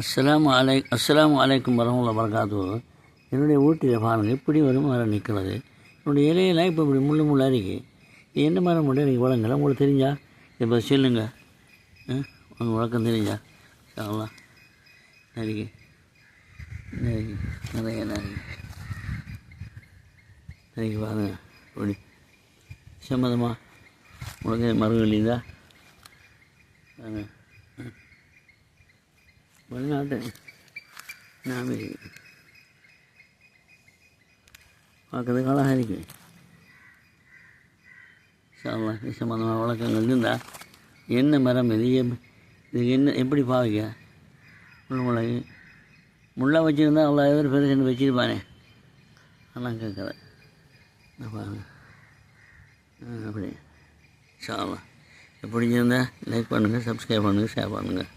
அஸ்லாம் அலை அஸ்லாம் அலைக்கும் வரமூல வரகாத்து என்னுடைய ஊட்டியில் பாருங்கள் இப்படி வரும் மரம் நிற்கிறது என்னுடைய இலையெல்லாம் இப்போ இப்படி முள்ளு முள்ளாக இருக்கு. இது என்ன மரம் மட்டும் எனக்கு வழங்கல உங்களுக்கு தெரிஞ்சா? இப்போ சொல்லுங்க. ஆ உங்கள் வழக்கம் தெரிஞ்சா? அவ்வளோ நிறைய நிறைய நிறைய நிறைய நிறைய பாருங்க இப்படி. சம்மதமாக உங்களுக்கு மரம் இல்லைங்களா ஆ. வெளிநாட்டு நாம பார்க்கறதுக்கு அழகாக இருக்கு. சாவா சம்மந்தமான வழக்கங்கள் இருந்தால் என்ன மரம் இது இது என்ன எப்படி பாவிக்க முள் மிளகு முள்ளாக வச்சுருந்தா அவ்வளோ பேர் பெருசுன்னு வச்சுருப்பானே. அதெல்லாம் கேட்குறேன். பாருங்க. ஆ அப்படி சாவா இருந்தால் லைக் பண்ணுங்கள் சப்ஸ்கிரைப் பண்ணுங்கள் ஷேர் பண்ணுங்கள்